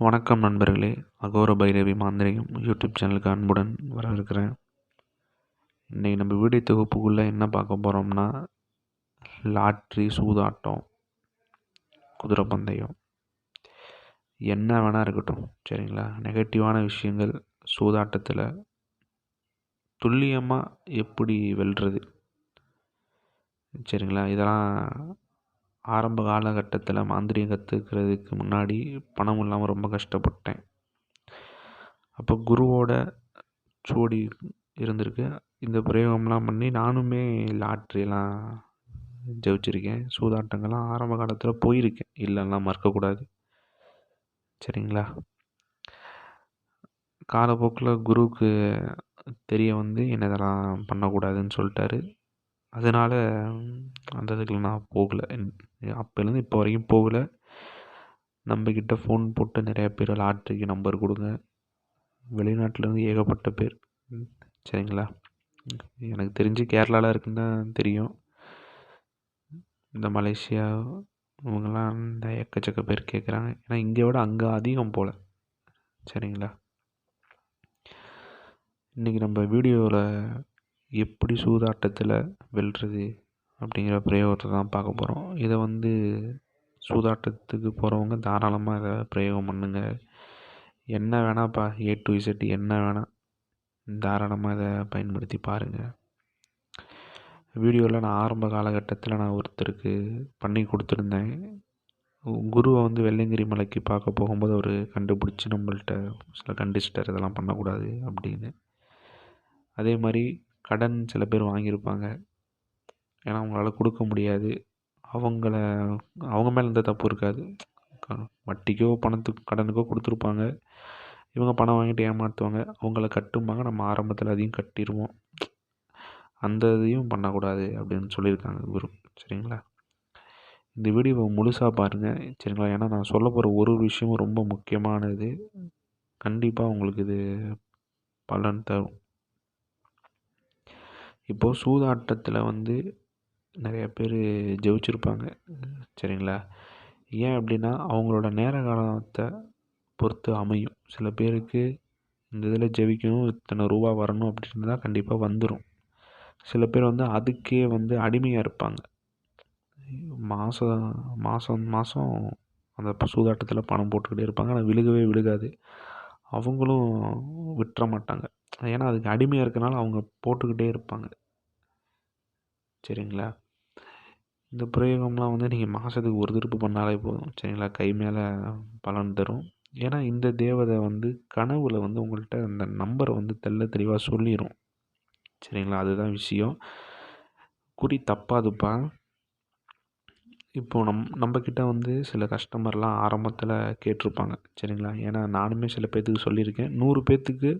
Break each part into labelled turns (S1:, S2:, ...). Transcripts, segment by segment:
S1: வணக்கம் நண்பர்களே. அகோர பைரவி மாந்திரிகம் யூடியூப் சேனலுக்கு அன்புடன் வரவேற்கிறேன். இன்றைக்கி நம்ம வீடியோ தொகுப்புக்குள்ளே என்ன பார்க்க போகிறோம்னா லாட்ரி சூதாட்டம் குதிரை பந்தயம். என்ன வேணால் இருக்கட்டும் சரிங்களா? நெகட்டிவான விஷயங்கள் சூதாட்டத்தில் துல்லியமாக எப்படி வெல்றது? சரிங்களா? இதெல்லாம் ஆரம்ப காலகட்டத்தில் மாந்திரிகம் கற்றுக்கிறதுக்கு முன்னாடி பணம் இல்லாமல் ரொம்ப கஷ்டப்பட்டேன். அப்போ குருவோட ஜோடி இருந்திருக்கு. இந்த பிரயோகம்லாம் பண்ணி நானுமே லாட்ரியெல்லாம் ஜெயிச்சிருக்கேன். சூதாட்டங்கள்லாம் ஆரம்ப காலத்தில் போயிருக்கேன். இல்லைன்னா மறக்கக்கூடாது. சரிங்களா? காலப்போக்கில் குருவுக்கு தெரிய வந்து என்ன இதெல்லாம் பண்ணக்கூடாதுன்னு சொல்லிட்டாரு. அதனால் அந்த இதுக்குலாம் நான் போகலை. அப்போலேருந்து இப்போ வரைக்கும் போகலை. நம்மக்கிட்ட ஃபோன் போட்டு நிறையா பேர் லாட்ரிக்கு நம்பர் கொடுங்க. வெளிநாட்டிலேருந்து ஏகப்பட்ட பேர். சரிங்களா? எனக்கு தெரிஞ்சு கேரளாவில் இருக்குன்னு தான் தெரியும். இந்த மலேசியா இவங்கெல்லாம் இந்த எக்கச்சக்க பேர் கேட்குறாங்க ஏன்னா இங்கே விட அங்கே அதிகம் போல். சரிங்களா? இன்றைக்கி நம்ம வீடியோவில் எப்படி சூதாட்டத்தில் வெல்றது அப்படிங்கிற பிரயோகத்தை தான் பார்க்க போகிறோம் இதை வந்து சூதாட்டத்துக்கு போகிறவங்க தாராளமாக இதை பிரயோகம் பண்ணுங்க. என்ன வேணாப்பா ஏ டு இசட் என்ன வேணால் தாராளமாக இதை பயன்படுத்தி பாருங்கள் வீடியோவில் நான் ஆரம்ப காலகட்டத்தில் நான் ஒருத்தருக்கு பண்ணி கொடுத்துருந்தேன். குருவை வந்து வெள்ளங்கிரி மலைக்கு பார்க்க போகும்போது அவர் கண்டுபிடிச்சி நம்மள்கிட்ட சில கண்டிச்சிட்டார் இதெல்லாம் பண்ணக்கூடாது அப்படின்னு. அதே மாதிரி கடன் சில பேர் வாங்கியிருப்பாங்க. ஏன்னா அவங்களால கொடுக்க முடியாது. அவங்கள அவங்க மேலே எந்த தப்பு இருக்காது. வட்டிக்கோ பணத்துக்கு கடனுக்கோ கொடுத்துருப்பாங்க. இவங்க பணம் வாங்கிட்டு ஏமாற்றுவாங்க அவங்கள கட்டும்பாங்க. நம்ம ஆரம்பத்தில் அதையும் கட்டிடுவோம் அந்த இதையும் பண்ணக்கூடாது அப்படின்னு சொல்லியிருக்காங்க குரு. சரிங்களா? இந்த வீடியோவை முழுசாக பாருங்கள் சரிங்களா? ஏன்னா நான் சொல்ல போகிற ஒரு விஷயமும் ரொம்ப முக்கியமானது. கண்டிப்பாக உங்களுக்கு இது பலன் தரும். இப்போது சூதாட்டத்தில் வந்து நிறைய பேர் ஜெயிச்சிருப்பாங்க. சரிங்களா? ஏன் அப்படின்னா அவங்களோட நேர காலத்தை பொறுத்து அமையும். சில பேருக்கு இந்த இதில் ஜெயிக்கணும் இத்தனை ரூபா வரணும் அப்படின்னு தான் கண்டிப்பாக வந்துடும் சில பேர் வந்து அதுக்கே வந்து அடிமையாக இருப்பாங்க. மாதம் மாதம் மாதம் அந்த சூதாட்டத்தில் பணம் போட்டுக்கிட்டே இருப்பாங்க. ஆனால் விழுகவே விழுகாது. அவங்களும் விட்டுற மாட்டாங்க. ஏன்னா அதுக்கு அடிமையாக இருக்கனால அவங்க போட்டுக்கிட்டே இருப்பாங்க. சரிங்களா? இந்த பிரயோகம்லாம் வந்து நீங்கள் மாதத்துக்கு ஒரு திருப்பு பண்ணாலே போதும். சரிங்களா? கை மேலே பலன் தரும். ஏன்னா இந்த தேவதை வந்து கனவில் வந்து உங்கள்கிட்ட அந்த நம்பரை வந்து தெல்ல தெளிவாக சொல்லிடும் சரிங்களா? அதுதான் விஷயம். குறி தப்பாதுப்பா. இப்போது நம் நம்மக்கிட்ட வந்து சில கஸ்டமர்லாம் ஆரம்பத்தில் கேட்டிருப்பாங்க. சரிங்களா? ஏன்னா நானுமே சில பேர்த்துக்கு சொல்லியிருக்கேன். நூறு பேர்த்துக்கு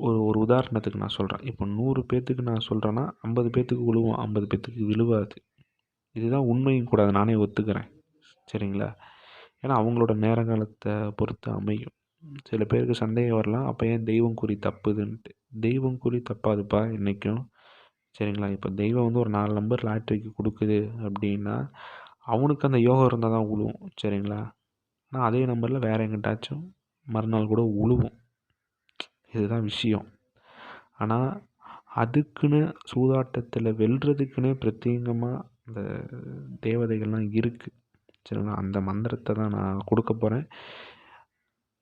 S1: ஒரு ஒரு உதாரணத்துக்கு நான் சொல்கிறேன் இப்போ நூறு பேர்த்துக்கு நான் சொல்கிறேன்னா ஐம்பது பேர்த்துக்கு விழுவோம் ஐம்பது பேர்த்துக்கு விழுவாது. இதுதான் உண்மையும் கூட அதை நானே ஒத்துக்கிறேன். சரிங்களா? ஏன்னா அவங்களோட நேர காலத்தை பொறுத்து அமையும். சில பேருக்கு சந்தேகம் வரலாம் அப்போ ஏன் தெய்வம் குறி தப்புதுன்ட்டு. தெய்வம் குறி தப்பாதுப்பா என்றைக்கும் சரிங்களா? இப்போ தெய்வம் வந்து ஒரு நாலு நம்பர் லாட்ரிக்கு கொடுக்குது அப்படின்னா அவனுக்கு அந்த யோகம் இருந்தால் தான் உழுவும். சரிங்களா? ஆனால் அதே நம்பரில் வேறு எங்கிட்டாச்சும் மறுநாள் கூட உழுவும். இதுதான் விஷயம். ஆனால் அதுக்குன்னு சூதாட்டத்தில் வெல்றதுக்குன்னே பிரத்யேகமாக அந்த தேவதைகள்லாம் இருக்குது சரிங்களா? அந்த மந்திரத்தை தான் நான் கொடுக்க போகிறேன்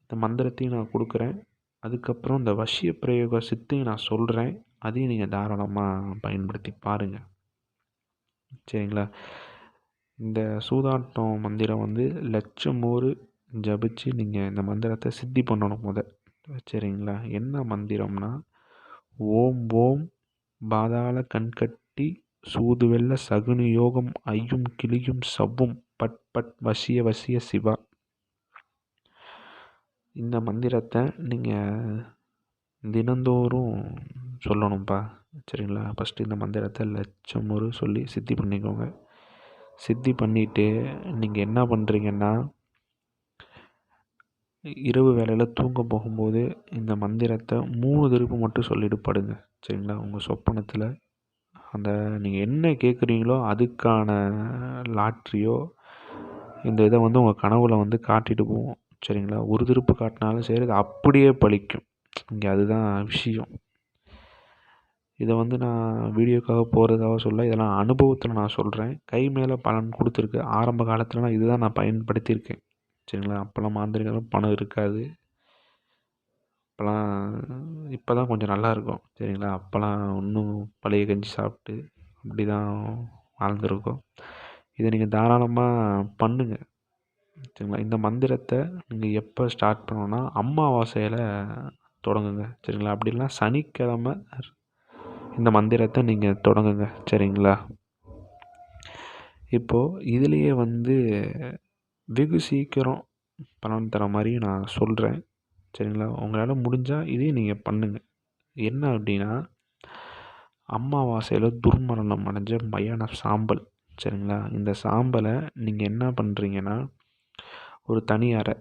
S1: இந்த மந்திரத்தையும் நான் கொடுக்குறேன். அதுக்கப்புறம் இந்த வசிய பிரயோக சித்தையும் நான் சொல்கிறேன் அதையும் நீங்கள் தாராளமாக பயன்படுத்தி பாருங்கள் சரிங்களா? இந்த சூதாட்டம் மந்திரம் வந்து லட்சம் ஊர் ஜபிச்சு நீங்கள் இந்த மந்திரத்தை சித்தி பண்ணணும் முத. சரிங்களா? என்ன மந்திரம்னா ஓம் ஓம் பாதாள கண்கட்டி சூதுவெல்ல சகுனி யோகம் ஐயும் கிளியும் சவ்வும் பட் பட் வசிய வசிய சிவா. இந்த மந்திரத்தை நீங்கள் தினந்தோறும் சொல்லணும்ப்பா சரிங்களா? ஃபஸ்ட்டு இந்த மந்திரத்தை லட்சம் ஒரு சொல்லி சித்தி பண்ணிக்கோங்க. சித்தி பண்ணிவிட்டு நீங்கள் என்ன பண்ணுறீங்கன்னா இரவு வேலையில் தூங்க போகும்போது இந்த மந்திரத்தை மூணு திருப்பு மட்டும் சொல்லிட்டு படுங்க சரிங்களா? உங்கள் சொப்பனத்தில் அந்த நீங்கள் என்ன கேட்குறீங்களோ அதுக்கான லாட்ரியோ இந்த இதை வந்து உங்கள் கனவில் வந்து காட்டிட்டு போவோம். சரிங்களா? ஒரு திருப்பு காட்டினாலும் சரி அது அப்படியே பலிக்கும் இங்கே அதுதான் விஷயம். இதை வந்து நான் வீடியோக்காக போகிறதுக்காக சொல்ல இதெல்லாம் அனுபவத்தில் நான் சொல்கிறேன் கை மேலே பலன் கொடுத்துருக்கு. ஆரம்ப காலத்துலலாம் இதுதான் நான் பயன்படுத்தியிருக்கேன். சரிங்களா? அப்போல்லாம் மாந்திரிகம் பணம் இருக்காது. அப்போல்லாம் இப்போ தான் கொஞ்சம் நல்லா இருக்கும் சரிங்களா? அப்போல்லாம் இன்னும் பழைய கஞ்சி சாப்பிட்டு அப்படி தான் வாழ்ந்துருக்கோம். இதை நீங்கள் தாராளமாக பண்ணுங்கள் சரிங்களா? இந்த மந்திரத்தை நீங்கள் எப்போ ஸ்டார்ட் பண்ணணுன்னா அமாவாசையில் தொடங்குங்க. சரிங்களா? அப்படி இல்லைனா சனிக்கிழமை இந்த மந்திரத்தை நீங்கள் தொடங்குங்க. சரிங்களா? இப்போது இதுலேயே வந்து வெகு சீக்கிரம் பலன் தர மாதிரி நான் சொல்கிறேன் சரிங்களா? உங்களால் முடிஞ்சால் இதே நீங்கள் பண்ணுங்கள் என்ன அப்படின்னா அமாவாசையில் துர்மரணம் அடைஞ்ச மயான சாம்பல் சரிங்களா? இந்த சாம்பலை நீங்கள் என்ன பண்ணுறீங்கன்னா ஒரு தனி அறை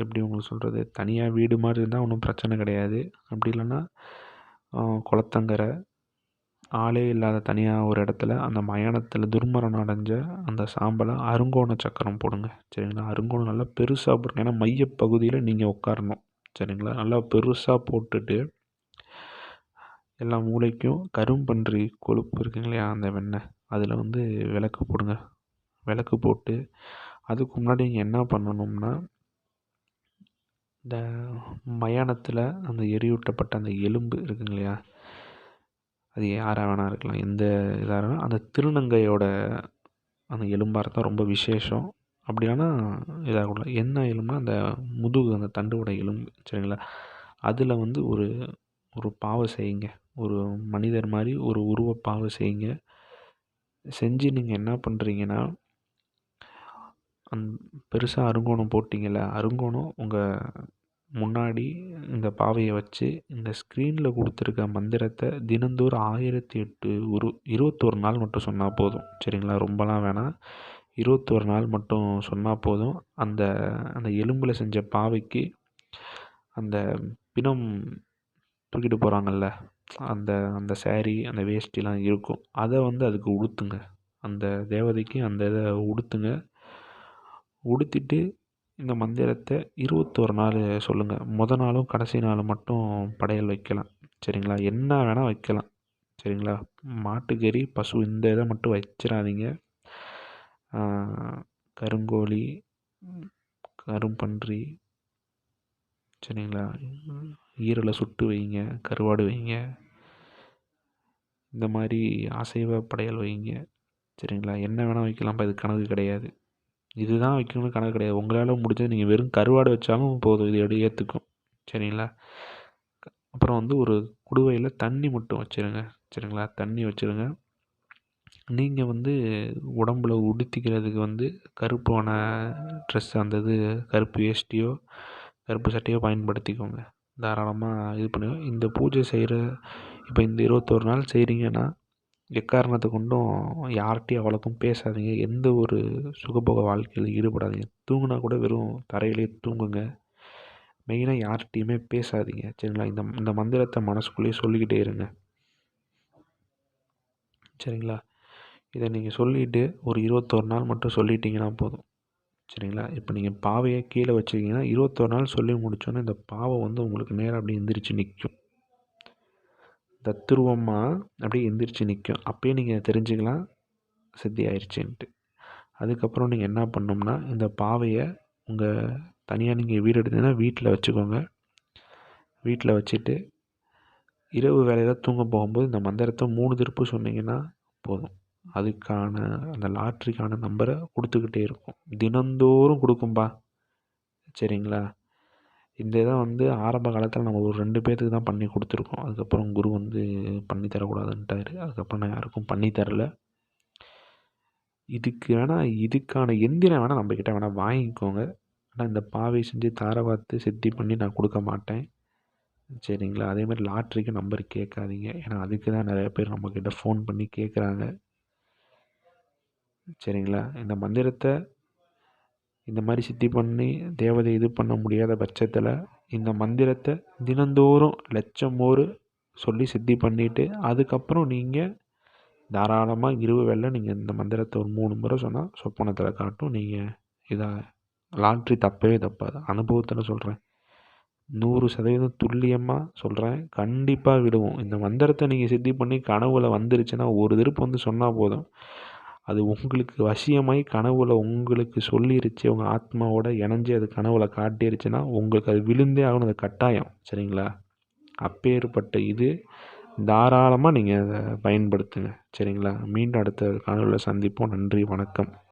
S1: எப்படி உங்களுக்கு சொல்கிறது தனியாக வீடு மாதிரி இருந்தால் ஒன்றும் பிரச்சனை கிடையாது. அப்படி இல்லைன்னா குளத்தங்கரை ஆளே இல்லாத தனியாக ஒரு இடத்துல அந்த மயானத்தில் துர்மரணம் அடைஞ்ச அந்த சாம்பலை அருங்கோண சக்கரம் போடுங்க. சரிங்களா? அருங்கோணம் நல்லா பெருசாக போடுங்க. ஏன்னா மையப்பகுதியில் நீங்கள் உட்காரணும். சரிங்களா? நல்லா பெருசாக போட்டுட்டு எல்லா மூளைக்கும் கரும்பன்றி கொழுப்பு இருக்குங்க இல்லையா? அந்த வெண்ணெய். அதில் வந்து விளக்கு போடுங்க. விளக்கு போட்டு அதுக்கு முன்னாடி நீங்கள் என்ன பண்ணணும்னா இந்த மயானத்தில் அந்த எரியூட்டப்பட்ட அந்த எலும்பு இருக்குங்க இல்லையா? அது யாராக வேணா இருக்கலாம். எந்த இதாக இருந்தாலும் அந்த திருநங்கையோட அந்த எலும்பாக இருந்தால் ரொம்ப விசேஷம். அப்படியானா இதாகல என்ன எலும்புனா அந்த முதுகு அந்த தண்டுவோட எலும்பு சரிங்களா? அதில் வந்து ஒரு ஒரு பாவை செய்யுங்க. ஒரு மனிதர் மாதிரி ஒரு உருவ பாவை செய்யுங்க. செஞ்சு நீங்கள் என்ன பண்ணுறீங்கன்னா அந் பெருசாக அருங்கோணம் போட்டிங்கள்ல அருங்கோணம் உங்கள் முன்னாடி இந்த பாவையை வச்சு இந்த ஸ்க்ரீனில் கொடுத்துருக்க மந்திரத்தை தினந்தோறும் ஆயிரத்தி எட்டு ஒரு இருபத்தோரு நாள் மட்டும் சொன்னால் போதும். சரிங்களா? ரொம்பலாம் வேணாம். இருபத்தோரு நாள் மட்டும் சொன்னால் போதும். அந்த அந்த எலும்பில் செஞ்ச பாவைக்கு அந்த பிணம் தூக்கிட்டு போகிறாங்கல்ல அந்த அந்த சேரீ அந்த வேஷ்டிலாம் இருக்கும். அதை வந்து அதுக்கு உடுத்துங்க. அந்த தேவதைக்கு அந்த இதை உடுத்துங்க. உடுத்திட்டு இந்த மந்திரத்தை இருபத்தோரு நாள் சொல்லுங்கள் மொதல் நாளும் கடைசி நாளும் மட்டும் படையல் வைக்கலாம். சரிங்களா? என்ன வேணால் வைக்கலாம். சரிங்களா? மாட்டுக்கறி பசு இந்த இதை மட்டும் வச்சிடாதீங்க. கருங்கோழி கரும்பன்றி சரிங்களா? ஈரலை சுட்டு வைங்க கருவாடு வைங்க. இந்த மாதிரி அசைவ படையல் வைங்க. சரிங்களா? என்ன வேணால் வைக்கலாம்ப்பா இது கணக்கு கிடையாது. இதுதான் வைக்கணும்னு கணக்கு கிடையாது. உங்களால் முடிஞ்சது நீங்கள் வெறும் கருவாடு வச்சாலும் போதும். இது எடு ஏற்றுக்கும் சரிங்களா? அப்புறம் வந்து ஒரு குடுவையில் தண்ணி மட்டும் வச்சுருங்க. சரிங்களா? தண்ணி வச்சுருங்க. நீங்கள் வந்து உடம்புல உடுத்திக்கிறதுக்கு வந்து கருப்பான ட்ரெஸ் அந்த இது கருப்பு வேஷ்டியோ கருப்பு சட்டையோ பயன்படுத்திக்கோங்க. தாராளமாக இது பண்ணுங்க. இந்த பூஜை செய்கிற இப்போ இந்த இருபத்தோரு நாள் செய்கிறீங்கன்னா எக்காரணத்தை கொண்டும் யார்கிட்டையும் அவ்வளோக்கும் பேசாதீங்க. எந்த ஒரு சுகபோக வாழ்க்கையில் ஈடுபடாதீங்க. தூங்கினா கூட வெறும் தரையிலே தூங்குங்க. மெயினாக யார்கிட்டையுமே பேசாதீங்க. சரிங்களா? இந்த இந்த மந்திரத்தை மனசுக்குள்ளேயே சொல்லிக்கிட்டே இருங்க. சரிங்களா? இதை நீங்கள் சொல்லிவிட்டு ஒரு இருபத்தோரு நாள் மட்டும் சொல்லிட்டீங்கன்னா போதும். சரிங்களா? இப்போ நீங்கள் பாவையை கீழே வச்சுருக்கீங்கன்னா இருபத்தோரு நாள் சொல்லி முடித்தோன்னே இந்த பாவை வந்து உங்களுக்கு நேராக அப்படியே எந்திரிச்சு நிற்கும் தத்துருவமாக அப்படியே எந்திரிச்சு நிற்கும் அப்பயே நீங்கள் தெரிஞ்சுக்கலாம். சித்தி ஆயிடுச்சுன்ட்டு அதுக்கப்புறம் நீங்கள் என்ன பண்ணணும்னா இந்த பாவையை உங்கள் தனியாக நீங்கள் வீடு எடுத்தீங்கன்னா வீட்டில் வச்சுக்கோங்க. வீட்டில் வச்சுட்டு இரவு வேலையில் தூங்க போகும்போது இந்த மந்திரத்தை மூணு திருப்பு சொன்னீங்கன்னா போதும். அதுக்கான அந்த லாட்ரிக்கான நம்பரை கொடுத்துக்கிட்டே இருக்கும். தினந்தோறும் கொடுக்கும்பா. சரிங்களா? இந்த இதை வந்து ஆரம்ப காலத்தில் நம்ம ஒரு ரெண்டு பேர்த்துக்கு தான் பண்ணி கொடுத்துருக்கோம். அதுக்கப்புறம் குரு வந்து பண்ணி தரக்கூடாதுன்ட்டாரு. அதுக்கப்புறம் நான் யாருக்கும் பண்ணி தரல. இதுக்கு வேணால் இதுக்கான எந்திரம் வேணால் நம்மக்கிட்ட வேணால் வாங்கிக்கோங்க. ஆனால் இந்த பாவை செஞ்சு தாரை பார்த்து சித்தி பண்ணி நான் கொடுக்க மாட்டேன். சரிங்களா? அதே மாதிரி லாட்ரிக்கு நம்பர் கேட்காதீங்க. ஏன்னா அதுக்கு தான் நிறைய பேர் நம்மக்கிட்ட ஃபோன் பண்ணி கேட்குறாங்க சரிங்களா? இந்த மந்திரத்தை இந்த மாதிரி சித்தி பண்ணி தேவதை இது பண்ண முடியாத பட்சத்தில் இந்த மந்திரத்தை தினந்தோறும் லட்சம் சொல்லி சித்தி பண்ணிவிட்டு அதுக்கப்புறம் நீங்கள் தாராளமாக இரவு வேளை நீங்கள் இந்த மந்திரத்தை ஒரு மூணு முறை சொன்னால் சொப்பனத்தில் காட்டும் நீங்கள் இதாக லாட்ரி தப்பவே தப்பாது. அனுபவத்தில் சொல்கிறேன் நூறு சதவீதம் துல்லியமாக சொல்கிறேன் கண்டிப்பாக விடுவோம். இந்த மந்திரத்தை நீங்கள் சித்தி பண்ணி கனவுல வந்துருச்சுன்னா ஒரு திருப்பு வந்து சொன்னால் போதும். அது உங்களுக்கு வசியமாகி கனவுல உங்களுக்கு சொல்லிருச்சு உங்கள் ஆத்மாவோட இணைஞ்சு அது கனவுல காட்டிருச்சுன்னா உங்களுக்கு அது விழுந்தே ஆகணும் அது கட்டாயம். சரிங்களா? அப்பேற்பட்ட இது தாராளமாக நீங்கள் அதை பயன்படுத்துங்க. சரிங்களா? மீண்டும் அடுத்த காணொலியில் சந்திப்போம். நன்றி வணக்கம்.